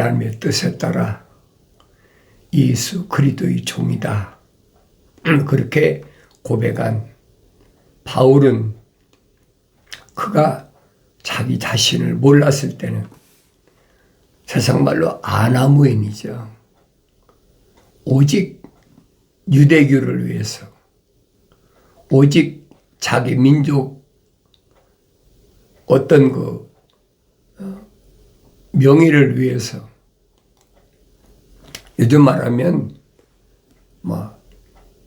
하나님의 뜻에 따라 예수 그리스도의 종이다. 그렇게 고백한 바울은 그가 자기 자신을 몰랐을 때는 세상 말로 아나무인이죠. 오직 유대교를 위해서, 오직 자기 민족 어떤 그 어, 명예를 위해서 요즘 말하면 뭐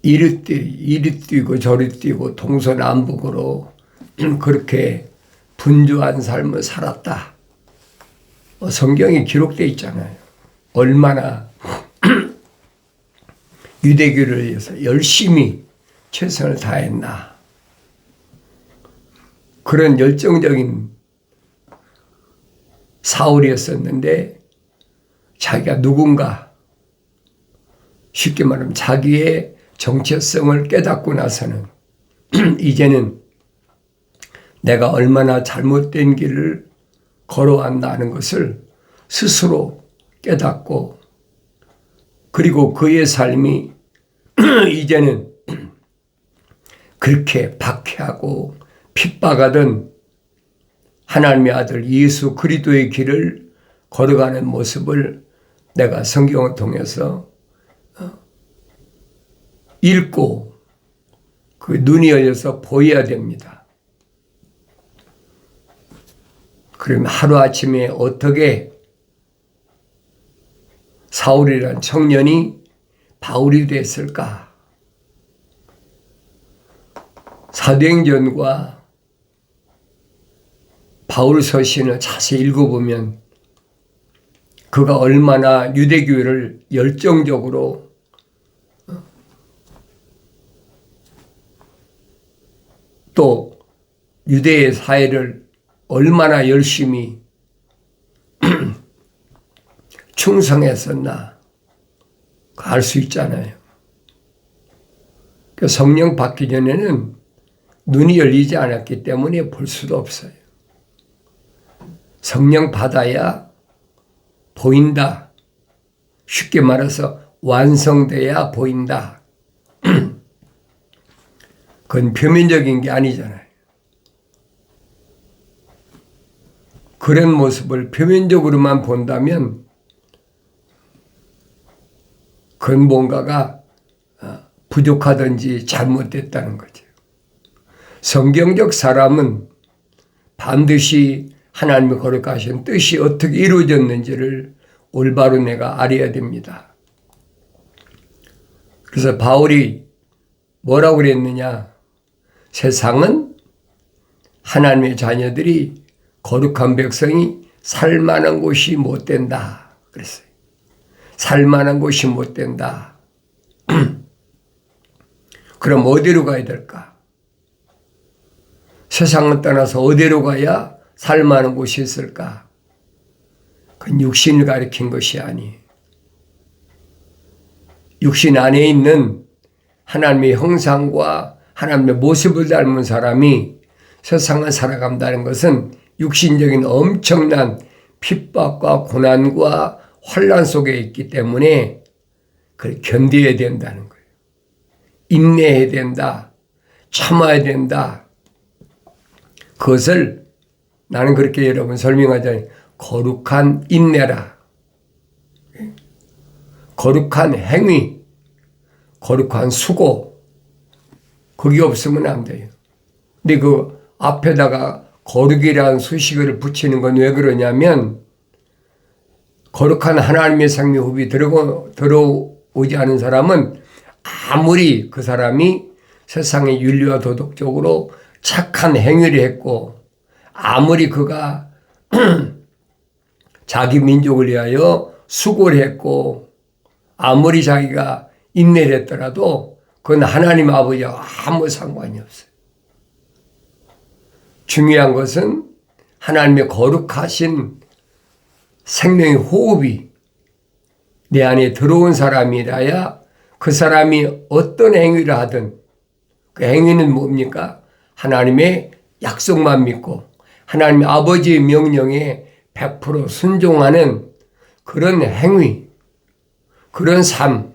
이리 뛰 이리 뛰고 저리 뛰고 동서남북으로 그렇게 분주한 삶을 살았다. 뭐 성경에 기록되어 있잖아요. 얼마나 유대교를 위해서 열심히 최선을 다했나. 그런 열정적인 사울이었었는데 자기가 누군가 쉽게 말하면 자기의 정체성을 깨닫고 나서는 이제는 내가 얼마나 잘못된 길을 걸어왔다는 것을 스스로 깨닫고 그리고 그의 삶이 이제는 그렇게 박해하고 핍박하던 하나님의 아들 예수 그리스도의 길을 걸어가는 모습을 내가 성경을 통해서 어, 읽고 그 눈이 열려서 보여야 됩니다. 그러면 하루아침에 어떻게 사울이란 청년이 바울이 됐을까? 사도행전과 바울 서신을 자세히 읽어보면 그가 얼마나 유대교회를 열정적으로 또 유대의 사회를 얼마나 열심히 충성했었나 알 수 있잖아요. 그 성령 받기 전에는 눈이 열리지 않았기 때문에 볼 수도 없어요. 성령 받아야 보인다. 쉽게 말해서 완성돼야 보인다. 그건 표면적인 게 아니잖아요. 그런 모습을 표면적으로만 본다면 그건 뭔가가 어, 부족하든지 잘못됐다는 거죠. 성경적 사람은 반드시 하나님이 거룩하신 뜻이 어떻게 이루어졌는지를 올바로 내가 알아야 됩니다. 그래서 바울이 뭐라고 그랬느냐? 세상은 하나님의 자녀들이 거룩한 백성이 살만한 곳이 못 된다. 그랬어요. 살만한 곳이 못 된다. 그럼 어디로 가야 될까? 세상을 떠나서 어디로 가야 살만한 곳이 있을까? 그건 육신을 가리킨 것이 아니. 육신 안에 있는 하나님의 형상과 하나님의 모습을 닮은 사람이 세상을 살아간다는 것은 육신적인 엄청난 핍박과 고난과 환란 속에 있기 때문에 그걸 견뎌야 된다는 거예요. 인내해야 된다. 참아야 된다. 그것을 나는 그렇게 여러분 설명하자니 거룩한 인내라. 거룩한 행위, 거룩한 수고, 그게 없으면 안 돼요. 근데 그 앞에다가 거룩이라는 수식을 붙이는 건 왜 그러냐면, 거룩한 하나님의 생명흡이 들어오, 들어오지 않은 사람은 아무리 그 사람이 세상의 윤리와 도덕적으로 착한 행위를 했고, 아무리 그가 자기 민족을 위하여 수고를 했고 아무리 자기가 인내를 했더라도 그건 하나님 아버지와 아무 상관이 없어요. 중요한 것은 하나님의 거룩하신 생명의 호흡이 내 안에 들어온 사람이라야 그 사람이 어떤 행위를 하든 그 행위는 뭡니까? 하나님의 약속만 믿고 하나님 아버지의 명령에 100% 순종하는 그런 행위, 그런 삶,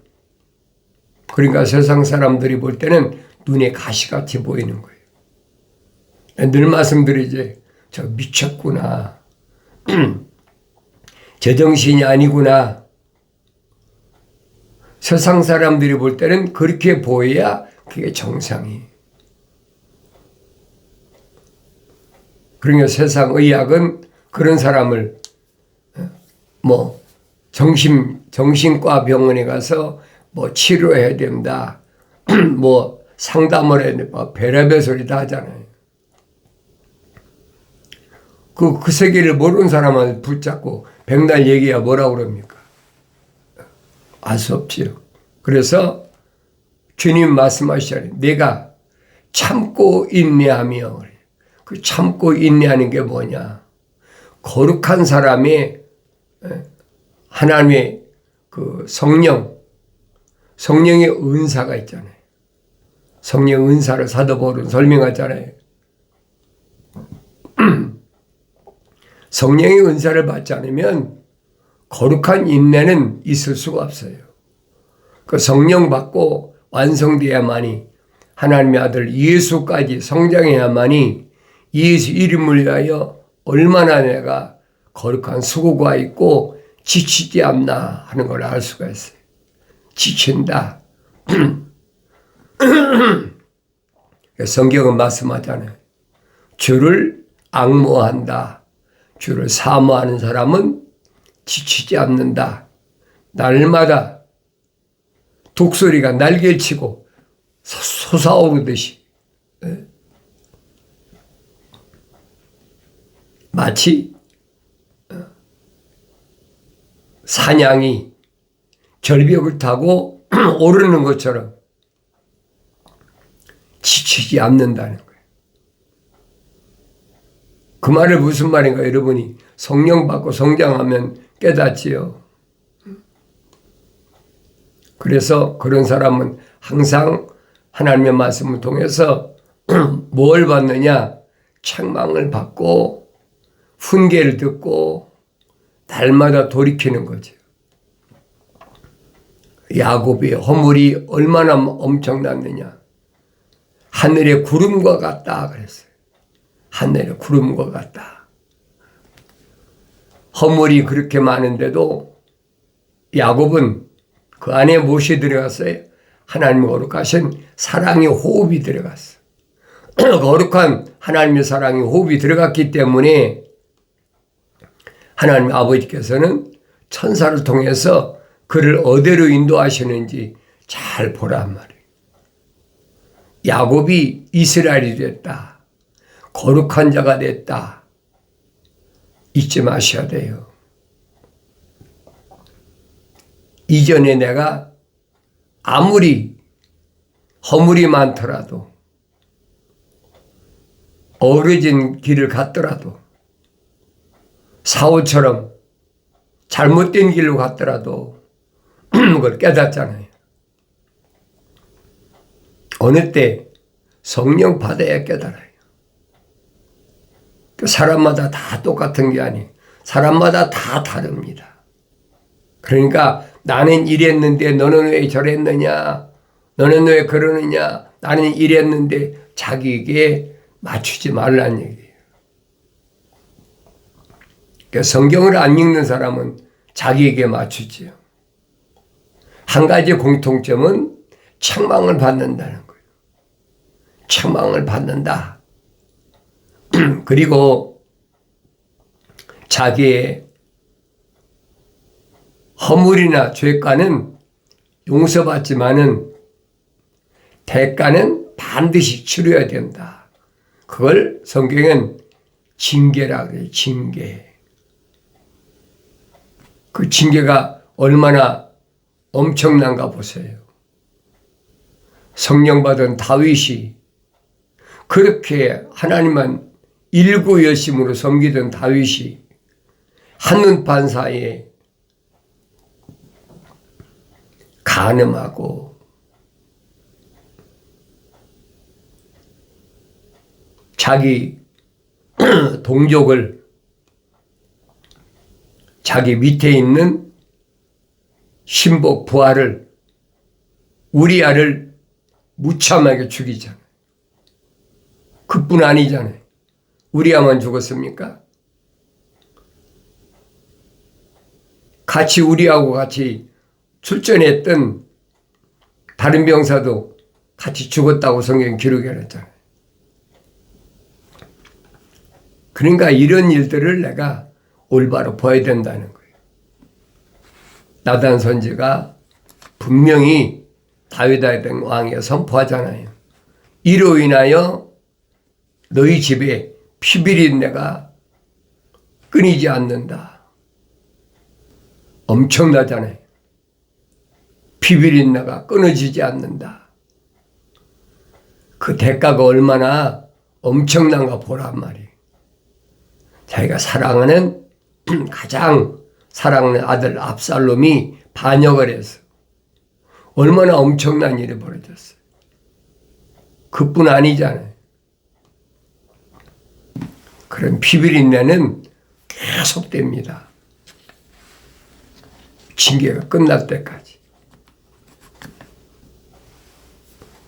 그러니까 세상 사람들이 볼 때는 눈에 가시같이 보이는 거예요. 늘 말씀드리지, 저 미쳤구나. 제정신이 아니구나. 세상 사람들이 볼 때는 그렇게 보여야 그게 정상이. 그러니까 세상 의학은 그런 사람을 뭐 정신 정신과 병원에 가서 뭐 치료해야 된다. 뭐 상담을 해야 된다. 뭐 별의별 소리 다 하잖아요. 그, 그 세계를 모르는 사람한테 붙잡고 백날 얘기야 뭐라고 그럽니까? 알 수 없지요. 그래서 주님 말씀하시잖아요. 내가 참고 인내하며 그 참고 인내하는 게 뭐냐? 거룩한 사람의 하나님의 그 성령, 성령의 은사가 있잖아요. 성령 은사를 사도 바울은 설명하잖아요. 성령의 은사를 받지 않으면 거룩한 인내는 있을 수가 없어요. 그 성령 받고 완성되어야만이 하나님의 아들 예수까지 성장해야만이 예수 이름을 위하여 얼마나 내가 거룩한 수고가 있고 지치지 않나 하는 걸 알 수가 있어요. 지친다. 성경은 말씀하잖아요. 주를 악모한다. 주를 사모하는 사람은 지치지 않는다. 날마다 독소리가 날개를 치고 솟아오르듯이 예. 마치 어, 사냥이 절벽을 타고 오르는 것처럼 지치지 않는다는 거예요. 그 말은 무슨 말인가 여러분이 성령 받고 성장하면 깨닫지요. 그래서 그런 사람은 항상 하나님의 말씀을 통해서 뭘 받느냐? 책망을 받고 훈계를 듣고 날마다 돌이키는 거죠. 야곱의 허물이 얼마나 엄청났느냐. 하늘의 구름과 같다 그랬어요. 하늘의 구름과 같다. 허물이 그렇게 많은데도 야곱은 그 안에 무엇이 들어갔어요? 하나님 거룩하신 사랑의 호흡이 들어갔어. 거룩한 하나님의 사랑의 호흡이 들어갔기 때문에 하나님 아버지께서는 천사를 통해서 그를 어디로 인도하시는지 잘 보란 말이에요. 야곱이 이스라엘이 됐다. 거룩한 자가 됐다. 잊지 마셔야 돼요. 이전에 내가 아무리 허물이 많더라도 어우러진 길을 갔더라도 사오처럼 잘못된 길로 갔더라도 그걸 깨닫잖아요. 어느 때 성령 받아야 깨달아요. 그 사람마다 다 똑같은 게 아니에요. 사람마다 다 다릅니다. 그러니까 나는 이랬는데 너는 왜 저랬느냐? 너는 왜 그러느냐? 나는 이랬는데 자기에게 맞추지 말라는 얘기예요. 그러니까 성경을 안 읽는 사람은 자기에게 맞추지요. 한 가지 공통점은 책망을 받는다는 거예요. 책망을 받는다. 그리고 자기의 허물이나 죄가는 용서받지만은 대가는 반드시 치료해야 된다. 그걸 성경은 징계라 그래요. 징계. 그 징계가 얼마나 엄청난가 보세요. 성령 받은 다윗이 그렇게 하나님만 일구 열심으로 섬기던 다윗이 한눈 반 사이에 가늠하고 자기 동족을 자기 밑에 있는 신복 부하를 우리아를 무참하게 죽이잖아요. 그뿐 아니잖아요. 우리아만 죽었습니까? 같이 우리하고 같이 출전했던 다른 병사도 같이 죽었다고 성경 기록해 놨잖아요. 그러니까 이런 일들을 내가 올바로 봐야 된다는 거예요. 나단 선지가 분명히 다윗에 된 왕에 선포하잖아요. 이로 인하여 너희 집에 피비린내가 끊이지 않는다. 엄청나잖아요. 피비린내가 끊어지지 않는다. 그 대가가 얼마나 엄청난가 보란 말이에요. 자기가 사랑하는 가장 사랑하는 아들 압살롬이 반역을 해서 얼마나 엄청난 일이 벌어졌어요. 그뿐 아니잖아요. 그런 피비린내는 계속됩니다. 징계가 끝날 때까지.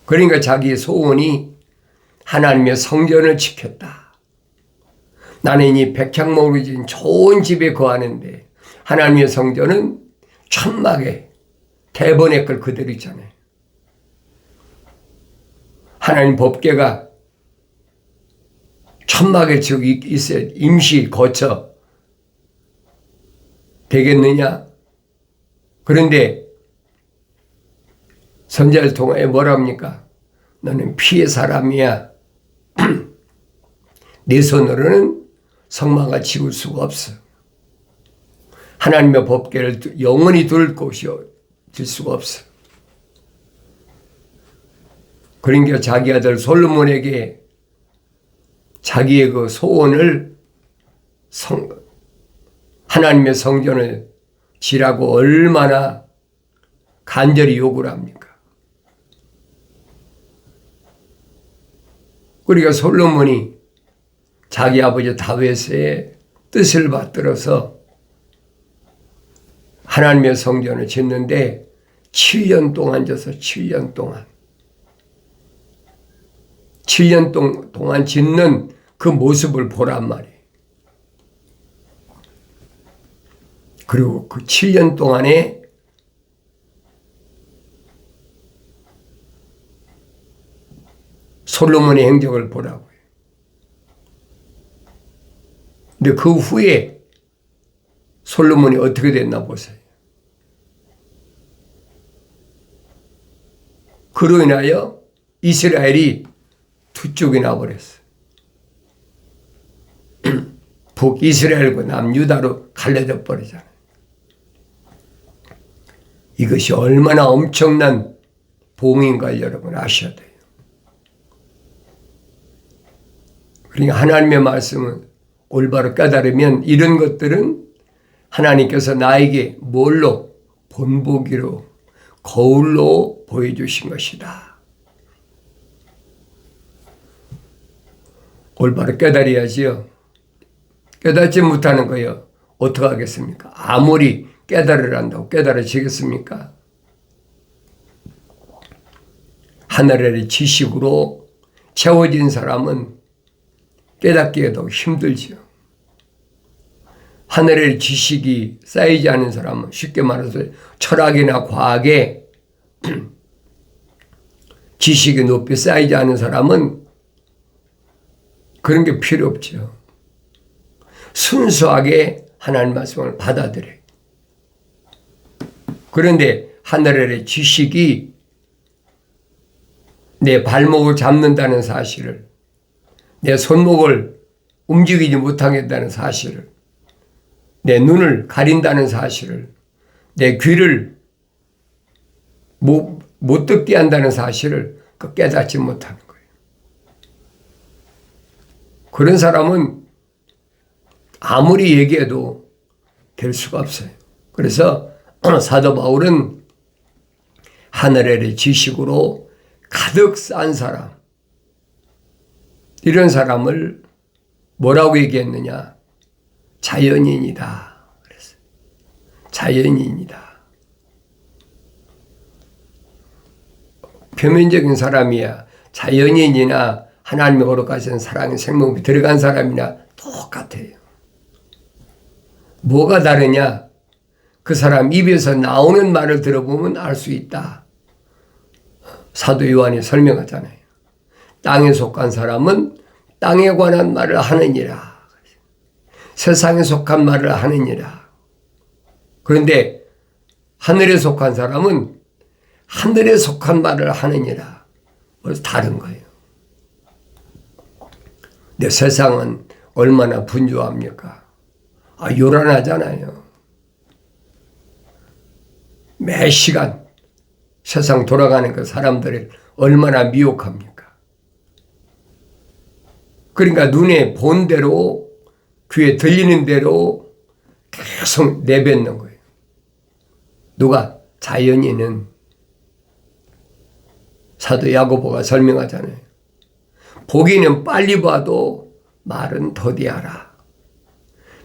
그러니까 자기의 소원이 하나님의 성전을 지켰다. 나는 이 백향목으로 지은 좋은 집에 거하는데 하나님의 성전은 천막에 대번의 걸 그대로 있잖아요. 하나님 법계가 천막에 저기 있어야 임시 거처 되겠느냐? 그런데 선자를 통해 뭐랍니까? 너는 피의 사람이야. 내 손으로는 성막을 지을 수가 없어. 하나님의 법계를 영원히 둘 곳이 될 수가 없어. 그러니까 자기 아들 솔로몬에게 자기의 그 소원을 성, 하나님의 성전을 지라고 얼마나 간절히 요구를 합니까? 그러니까 솔로몬이 자기 아버지 다윗의 뜻을 받들어서 하나님의 성전을 짓는데 7년 동안 져서 7년 동안 7년 동안 짓는 그 모습을 보란 말이에요. 그리고 그 7년 동안에 솔로몬의 행적을 보라고요. 근데 그 후에 솔로몬이 어떻게 됐나 보세요. 그로 인하여 이스라엘이 두 쪽이 나버렸어요. 북이스라엘과 남유다로 갈라져 버리잖아요. 이것이 얼마나 엄청난 봉인가 여러분 아셔야 돼요. 그러니까 하나님의 말씀은 올바로 깨달으면 이런 것들은 하나님께서 나에게 뭘로 본보기로 거울로 보여주신 것이다. 올바로 깨달아야지요. 깨닫지 못하는 거요. 어떻게 하겠습니까? 아무리 깨달으란다고 깨달아지겠습니까? 하늘의 지식으로 채워진 사람은 깨닫기에도 힘들지요. 하늘의 지식이 쌓이지 않은 사람은 쉽게 말해서 철학이나 과학에 지식이 높이 쌓이지 않은 사람은 그런 게 필요 없죠. 순수하게 하나님 말씀을 받아들여. 그런데 하늘의 지식이 내 발목을 잡는다는 사실을, 내 손목을 움직이지 못하겠다는 사실을, 내 눈을 가린다는 사실을, 내 귀를 못, 못 듣게 한다는 사실을 그 깨닫지 못하는 거예요. 그런 사람은 아무리 얘기해도 될 수가 없어요. 그래서 사도 바울은 하늘의 지식으로 가득 싼 사람, 이런 사람을 뭐라고 얘기했느냐? 자연인이다. 자연인이다. 표면적인 사람이야. 자연인이나 하나님의 오락하신 사랑의 생명이 들어간 사람이나 똑같아요. 뭐가 다르냐? 그 사람 입에서 나오는 말을 들어보면 알 수 있다. 사도 요한이 설명하잖아요. 땅에 속한 사람은 땅에 관한 말을 하느니라. 세상에 속한 말을 하느니라. 그런데 하늘에 속한 사람은 하늘에 속한 말을 하느니라. 그래서 다른 거예요. 근데 세상은 얼마나 분주합니까? 아, 요란하잖아요. 매 시간 세상 돌아가는 그 사람들을 얼마나 미혹합니까? 그러니까 눈에 본 대로 귀에 들리는 대로 계속 내뱉는 거예요. 누가? 자연인은 사도 야고보가 설명하잖아요. 보기는 빨리 봐도 말은 더디하라.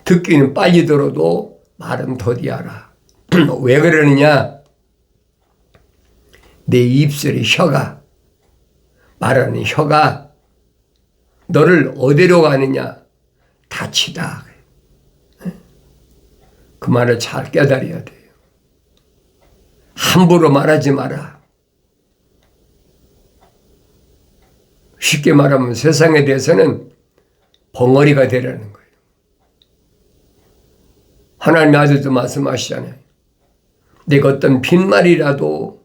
듣기는 빨리 들어도 말은 더디하라. 왜 그러느냐? 내 입술의 혀가 말하는 혀가 너를 어디로 가느냐? 다치다. 그 말을 잘 깨달아야 돼요. 함부로 말하지 마라. 쉽게 말하면 세상에 대해서는 벙어리가 되라는 거예요. 하나님의 아들도 말씀하시잖아요. 내가 어떤 빈말이라도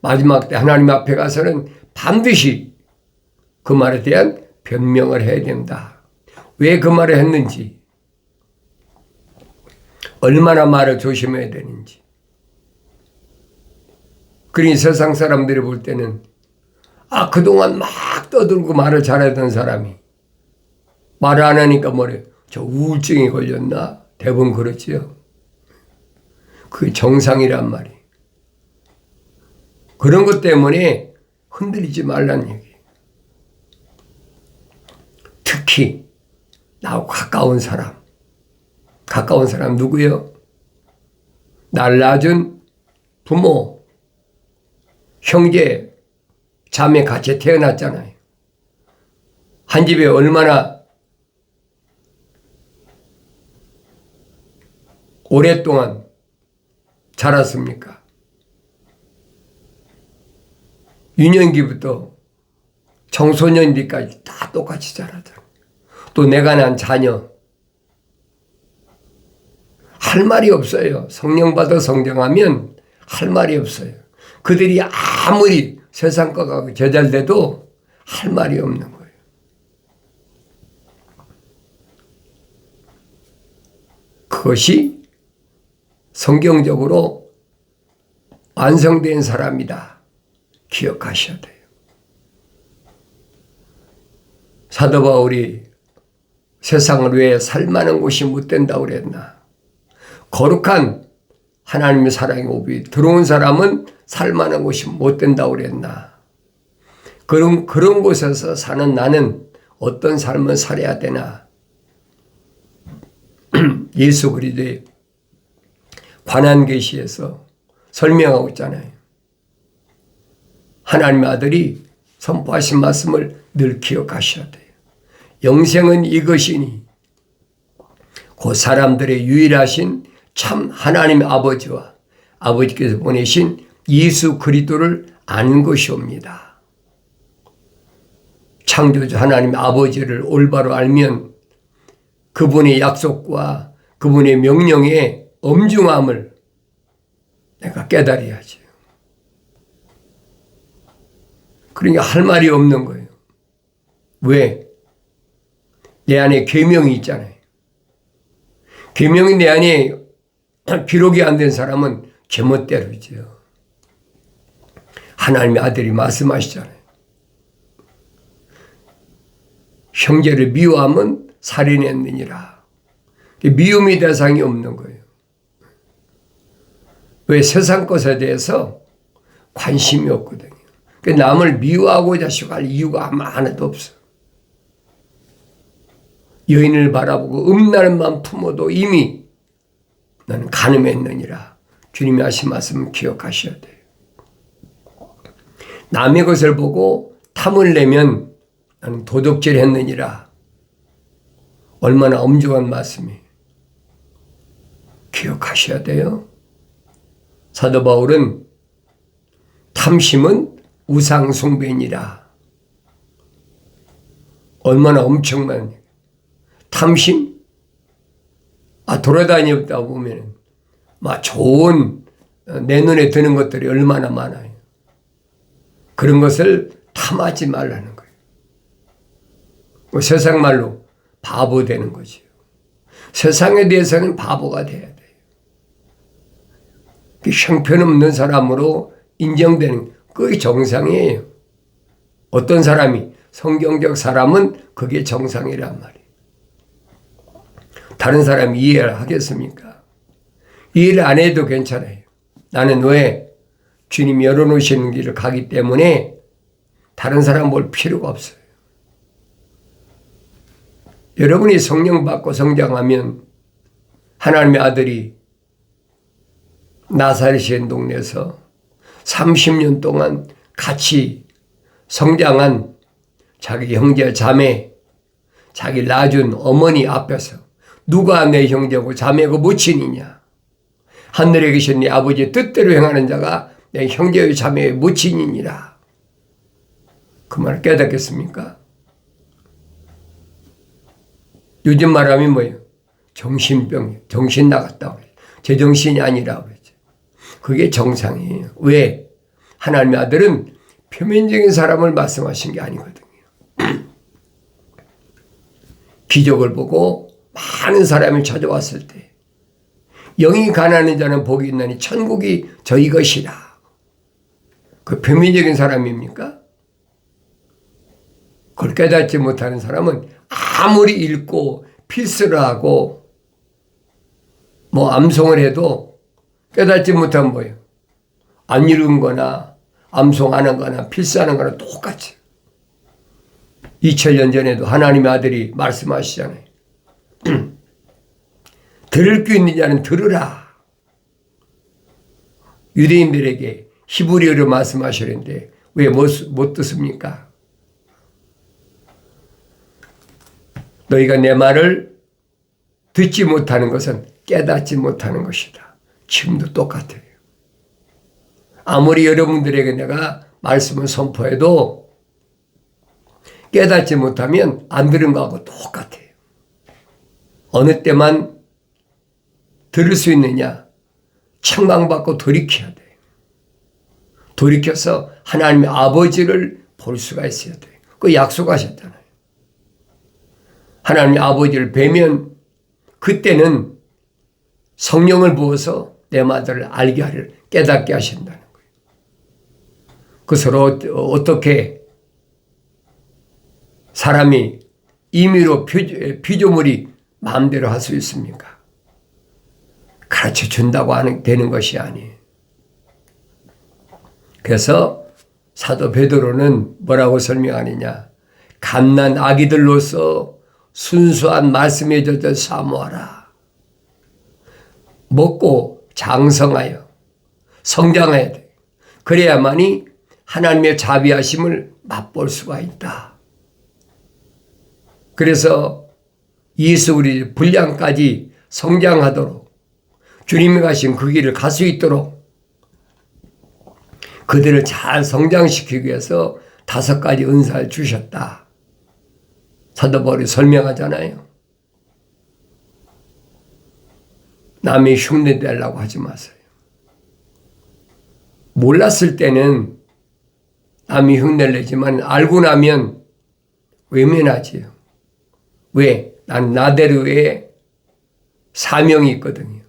마지막 때 하나님 앞에 가서는 반드시 그 말에 대한 변명을 해야 된다. 왜 그 말을 했는지, 얼마나 말을 조심해야 되는지. 그러니 세상 사람들이 볼 때는 아, 그동안 막 떠들고 말을 잘하던 사람이 말을 안 하니까 뭐래. 저 우울증이 걸렸나? 대부분 그렇지요. 그게 정상이란 말이. 그런 것 때문에 흔들리지 말란 얘기. 특히 나하고 가까운 사람. 가까운 사람 누구요? 날 낳아준 부모, 형제, 자매 같이 태어났잖아요. 한 집에 얼마나 오랫동안 자랐습니까? 유년기부터 청소년기까지 다 똑같이 자라잖아. 또 내가 난 자녀. 할 말이 없어요. 성령 받아 성장하면 할 말이 없어요. 그들이 아무리 세상 것과 제잘돼도 할 말이 없는 거예요. 그것이 성경적으로 완성된 사람이다. 기억하셔야 돼요. 사도 바울이 세상을 왜 살만한 곳이 못 된다고 그랬나? 거룩한 하나님의 사랑의 오비 들어온 사람은 살만한 곳이 못 된다고 그랬나? 그런, 그런 곳에서 사는 나는 어떤 삶을 살아야 되나? 예수 그리스도의 관한 계시에서 설명하고 있잖아요. 하나님의 아들이 선포하신 말씀을 늘 기억하셔야 돼요. 영생은 이것이니 그 사람들의 유일하신 참 하나님 아버지와 아버지께서 보내신 예수 그리스도를 아는 것이옵니다. 창조주 하나님 아버지를 올바로 알면 그분의 약속과 그분의 명령의 엄중함을 내가 깨달아야지. 그러니까 할 말이 없는 거예요. 왜? 내 안에 계명이 있잖아요. 계명이 내 안에 기록이 안 된 사람은 제멋대로죠. 하나님의 아들이 말씀하시잖아요. 형제를 미워하면 살인했느니라. 미움의 대상이 없는 거예요. 왜 세상 것에 대해서 관심이 없거든요. 남을 미워하고자 할 이유가 하나도 없어. 여인을 바라보고 음란만 품어도 이미 나는 가늠했느니라. 주님이 하신 말씀 기억하셔야 돼요. 남의 것을 보고 탐을 내면 나는 도둑질 했느니라. 얼마나 엄중한 말씀이 기억하셔야 돼요. 사도 바울은 탐심은 우상숭배니라. 얼마나 엄청난 탐심? 아 돌아다니다 보면 막 좋은 어, 내 눈에 드는 것들이 얼마나 많아요. 그런 것을 탐하지 말라는 거예요. 뭐 세상 말로 바보 되는 거지요. 세상에 대해서는 바보가 돼야 돼요. 그 형편없는 사람으로 인정되는 그게 정상이에요. 어떤 사람이 성경적 사람은 그게 정상이란 말이에요. 다른 사람이 이해를 하겠습니까? 이해를 안 해도 괜찮아요. 나는 왜 주님 열어놓으시는 길을 가기 때문에 다른 사람 볼 필요가 없어요. 여러분이 성령 받고 성장하면 하나님의 아들이 나사렛이의 동네에서 30년 동안 같이 성장한 자기 형제 자매, 자기 낳아준 어머니 앞에서 누가 내 형제고 자매고 모친이냐? 하늘에 계신 네 아버지의 뜻대로 행하는 자가 내 형제의 자매의 모친이니라. 그 말을 깨닫겠습니까? 요즘 말하면 뭐예요? 정신병, 정신 나갔다 그래. 제정신이 아니라 그러죠. 그게 정상이에요. 왜? 하나님의 아들은 표면적인 사람을 말씀하신 게 아니거든요. 기적을 보고 많은 사람이 찾아왔을 때 영이 가난한 자는 복이 있나니 천국이 저희 것이라. 그 표면적인 사람입니까? 그걸 깨닫지 못하는 사람은 아무리 읽고 필수를 하고 뭐 암송을 해도 깨닫지 못한 뭐예요? 안 읽은 거나 암송하는 거나 필수하는 거나 똑같이. 2000년 전에도 하나님의 아들이 말씀하시잖아요. 들을 귀 있는 자는 들으라. 유대인들에게 히브리어로 말씀하시는데 왜못 듣습니까? 너희가 내 말을 듣지 못하는 것은 깨닫지 못하는 것이다. 지금도 똑같아요. 아무리 여러분들에게 내가 말씀을 선포해도 깨닫지 못하면 안 들은 거하고 똑같아요. 어느 때만 들을 수 있느냐? 책망받고 돌이켜야 돼요. 돌이켜서 하나님의 아버지를 볼 수가 있어야 돼요. 그 약속하셨잖아요. 하나님 아버지를 뵈면 그때는 성령을 부어서 내 말들을 알게 하를 깨닫게 하신다는 거예요. 그 서로 어떻게 사람이 임의로 피조물이 마음대로 할 수 있습니까? 가르쳐 준다고 하는 되는 것이 아니에요. 그래서 사도 베드로는 뭐라고 설명하느냐? 갓난 아기들로서 순수한 말씀에 젖어 사모하라. 먹고 장성하여 성장해야 돼. 그래야만이 하나님의 자비하심을 맛볼 수가 있다. 그래서 예수 우리 분량까지 성장하도록 주님이 가신 그 길을 갈 수 있도록 그들을 잘 성장시키기 위해서 다섯 가지 은사를 주셨다. 사도 바울이 설명하잖아요. 남이 흉내 내려고 하지 마세요. 몰랐을 때는 남이 흉내를 내지만 알고 나면 외면하지요. 왜? 난 나대로의 사명이 있거든요.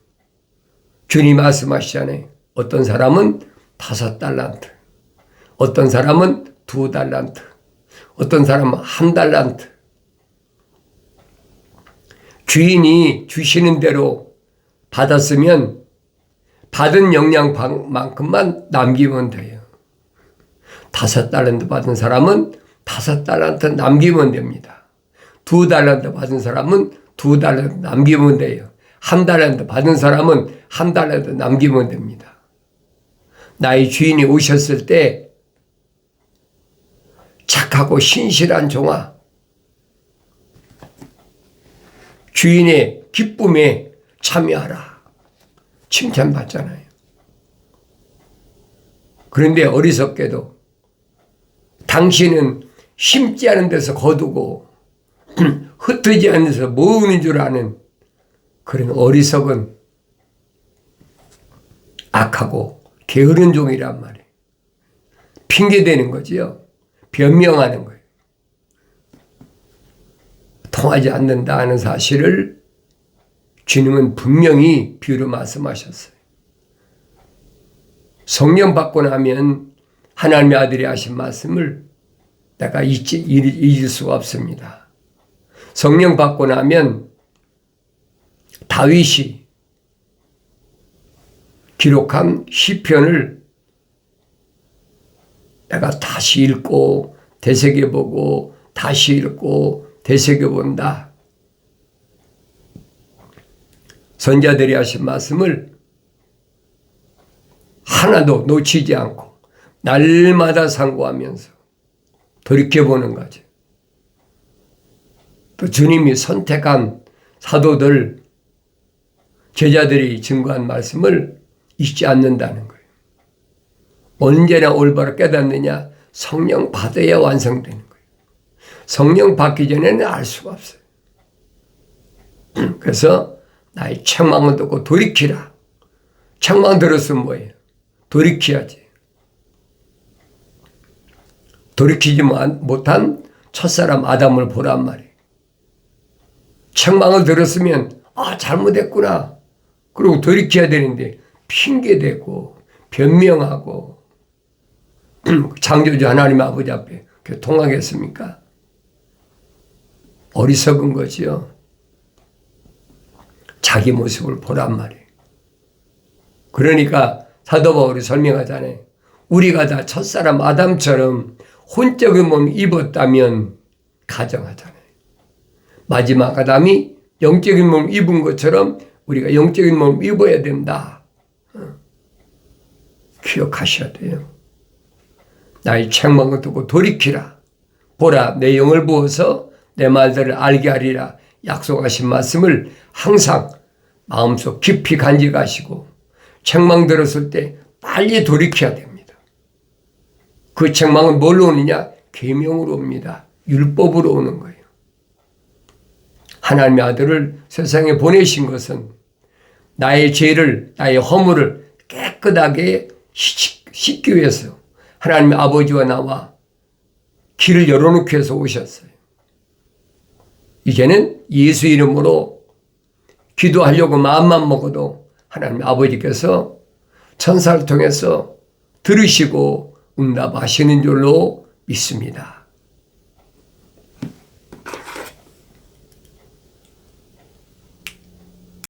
주님 말씀하시잖아요. 어떤 사람은 다섯 달란트, 어떤 사람은 두 달란트, 어떤 사람은 한 달란트, 주인이 주시는 대로 받았으면 받은 영양만큼만 남기면 돼요. 다섯 달란트 받은 사람은 다섯 달란트 남기면 됩니다. 두 달란트 받은 사람은 두 달란트 남기면 돼요. 한 달란트 받은 사람은 한 달란트 남기면 됩니다. 나의 주인이 오셨을 때 악하고 신실한 종아 주인의 기쁨에 참여하라. 칭찬받잖아요. 그런데 어리석게도 당신은 심지 않은 데서 거두고 흩어지 않은 데서 모으는 줄 아는 그런 어리석은 악하고 게으른 종이란 말이에요. 핑계대는 거지요. 변명하는 거예요. 통하지 않는다 하는 사실을 주님은 분명히 비유로 말씀하셨어요. 성령 받고 나면 하나님의 아들이 하신 말씀을 내가 잊지, 잊을 수가 없습니다. 성령 받고 나면 다윗이 기록한 시편을 내가 다시 읽고 되새겨보고 다시 읽고 되새겨본다. 선자들이 하신 말씀을 하나도 놓치지 않고 날마다 상고하면서 돌이켜보는 거죠. 또 주님이 선택한 사도들, 제자들이 증거한 말씀을 잊지 않는다는 거예요. 언제나 올바로 깨닫느냐? 성령 받아야 완성되는 거예요. 성령 받기 전에는 알 수가 없어요. 그래서 나의 책망을 듣고 돌이키라. 책망 들었으면 뭐예요? 돌이켜야지. 돌이키지 못한 첫사람 아담을 보란 말이에요. 책망을 들었으면 아 잘못했구나. 그리고 돌이켜야 되는데 핑계대고 변명하고 창조주 하나님 아버지 앞에 통하겠습니까? 어리석은 거지요. 자기 모습을 보란 말이에요. 그러니까 사도 바울이 설명하잖아요. 우리가 다 첫사람 아담처럼 혼적인 몸 입었다면 가정하잖아요. 마지막 아담이 영적인 몸 입은 것처럼 우리가 영적인 몸 입어야 된다. 어. 기억하셔야 돼요. 나의 책망을 듣고 돌이키라. 보라, 내 영을 부어서 내 말들을 알게 하리라. 약속하신 말씀을 항상 마음속 깊이 간직하시고 책망 들었을 때 빨리 돌이켜야 됩니다. 그 책망은 뭘로 오느냐? 계명으로 옵니다. 율법으로 오는 거예요. 하나님의 아들을 세상에 보내신 것은 나의 죄를, 나의 허물을 깨끗하게 씻기 위해서 하나님의 아버지와 나와 길을 열어놓기 위해서 오셨어요. 이제는 예수 이름으로 기도하려고 마음만 먹어도 하나님 아버지께서 천사를 통해서 들으시고 응답하시는 줄로 믿습니다.